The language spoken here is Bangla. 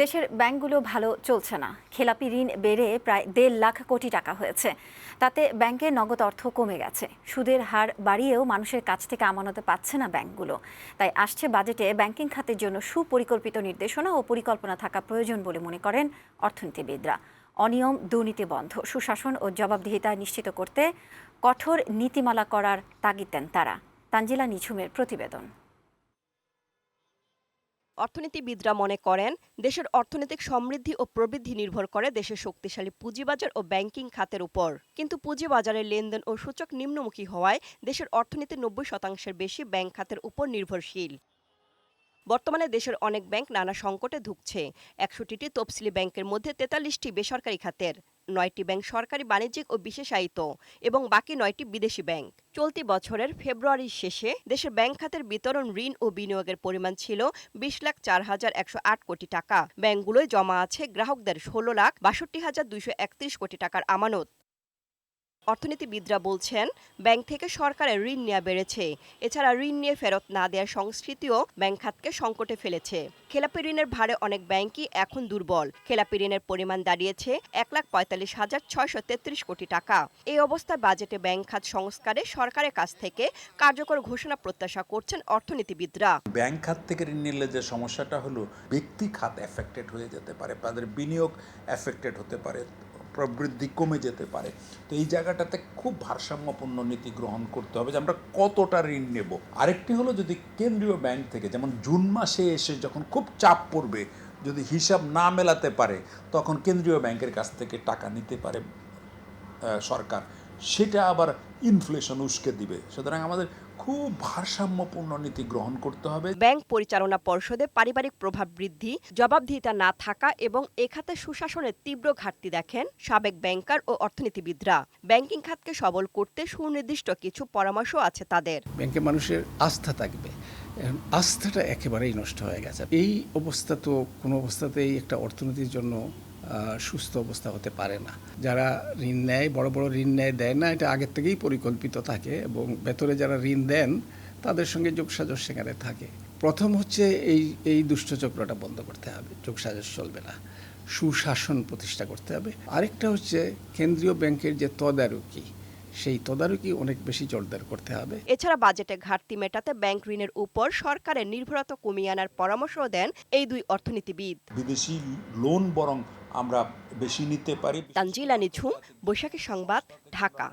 দেশের ব্যাংকগুলো ভালো চলছে না। খেলাপি ঋণ বেড়ে প্রায় দেড় লাখ কোটি টাকা হয়েছে। তাতে ব্যাংকের নগদ অর্থ কমে গেছে। সুদের হার বাড়িয়েও মানুষের কাছ থেকে আমানতে পাচ্ছে না ব্যাংকগুলো। তাই আসছে বাজেটে ব্যাংকিং খাতের জন্য সুপরিকল্পিত নির্দেশনা ও পরিকল্পনা থাকা প্রয়োজন বলে মনে করেন অর্থনীতিবিদরা। অনিয়ম, দুর্নীতি বন্ধ, সুশাসন ও জবাবদিহিতা নিশ্চিত করতে কঠোর নীতিমালা করার তাগিদ দেন তারা। তানজিলা নিঝুমের প্রতিবেদন। অর্থনীতিবিদরা মনে করেন, দেশের অর্থনৈতিক সমৃদ্ধি ও প্রবৃদ্ধি নির্ভর করে দেশের শক্তিশালী পুঁজিবাজার ও ব্যাংকিং খাতের উপর। কিন্তু পুঁজিবাজারের লেনদেন ও সূচক নিম্নমুখী হওয়ায় দেশের অর্থনীতি নব্বই শতাংশের বেশি ব্যাংক খাতের উপর নির্ভরশীল। বর্তমানে দেশের অনেক ব্যাংক নানা সংকটে ধুঁকছে। একষট্টিটি তফসিলি ব্যাংকের মধ্যে তেতাল্লিশটি বেসরকারি খাতের, নয়টি ব্যাংক সরকারি বাণিজ্যিক ও বিশেষায়িত, এবং বাকি নয়টি বিদেশি ব্যাংক। চলতি বছরের ফেব্রুয়ারির শেষে দেশের ব্যাংক খাতের বিতরণ, ঋণ ও বিনিয়োগের পরিমাণ ছিল বিশ লাখ চার হাজার একশো আট কোটি টাকা। ব্যাংকগুলোয় জমা আছে গ্রাহকদের ষোলো লাখ বাষট্টি হাজার দুইশো একত্রিশ কোটি টাকার আমানত। অর্থনীতিবিদরা বলছেন, ব্যাংক থেকে সরকারের ঋণ নেওয়া বেড়েছে। এছাড়া ঋণ নিয়ে ফেরত না দেওয়ার সংস্কৃতিও ব্যাংক খাতকে সংকটে ফেলেছে। খেলাপি ঋণের ভারে অনেক ব্যাংকই এখন দুর্বল। খেলাপি ঋণের পরিমাণ দাঁড়িয়েছে এক লাখ পঁয়তাল্লিশ হাজার ছয়শো তেত্রিশ কোটি টাকা। এই অবস্থায় বাজেটে ব্যাংক খাত সংস্কারে সরকারের কাছ থেকে কার্যকর ঘোষণা প্রত্যাশা করছেন অর্থনীতিবিদরা। ব্যাংক খাত থেকে ঋণ নিলে যে সমস্যাটা হলো, ব্যক্তি খাত এফেক্টেড হয়ে যেতে পারে, তাদের বিনিয়োগ এফেক্টেড হতে পারে। প্রবৃদ্ধি কমে যেতে পারে। তো এই জায়গাটাতে খুব ভারসাম্যপূর্ণ নীতি গ্রহণ করতে হবে যে আমরা কতটা ঋণ নেব। আরেকটি হলো যদি কেন্দ্রীয় ব্যাংক থেকে যেমন জুন মাসে এসে যখন খুব চাপ পড়বে, যদি হিসাব না মেলাতে পারে, তখন কেন্দ্রীয় ব্যাংকের কাছ থেকে টাকা নিতে পারে সরকার। সেটা আবার ইনফ্লেশন উস্কে দিবে। সুতরাং আমাদের খুব ভারসাম্যপূর্ণ নীতি গ্রহণ করতে হবে। ব্যাংক পরিচালনা পর্ষদে পারিবারিক প্রভাব বৃদ্ধি জবাবদিহিতা না থাকা এবং এ খাতে সুশাসনের তীব্র ঘাটতি দেখেন সাবেক ব্যাংকার ও অর্থনীতিবিদরা। ব্যাংকিং খাতকে সবল করতে সুনির্দিষ্ট কিছু পরামর্শ আছে তাদের। ব্যাংকে মানুষের আস্থা থাকবে। আস্থাটা একেবারেই নষ্ট হয়ে গেছে। এই অবস্থা তো কোনো অবস্থাতেই একটা অর্থনীতির জন্য সুস্থ অবস্থা হতে পারে না। যারা ঋণ নেয় বড় বড় ঋণ নেয় দেয় না এটা আগের থেকেই পরিকল্পিত থাকে এবং ভেতরে যারা ঋণ দেন তাদের সঙ্গে যোগসাজশ সেখানে থাকে। প্রথম হচ্ছে এই এই দুষ্টচক্রটা বন্ধ করতে হবে যোগসাজশ চলবে না। সুশাসন প্রতিষ্ঠা করতে হবে। আরেকটা হচ্ছে কেন্দ্রীয় ব্যাংকের যে তদারকি সেই তদারকি অনেক বেশি জোরদার করতে হবে। এছাড়া বাজেটে ঘাটতি মেটাতে ব্যাংক ঋণের উপর সরকারের নির্ভরতা কমিয়ে আনার পরামর্শ দেন এই দুই অর্থনীতিবিদ। বিদেশি লোন বরং আমরা বেশি নিতে পারি তানজিলা নিঝুম বৈশাখী সংবাদ ঢাকা।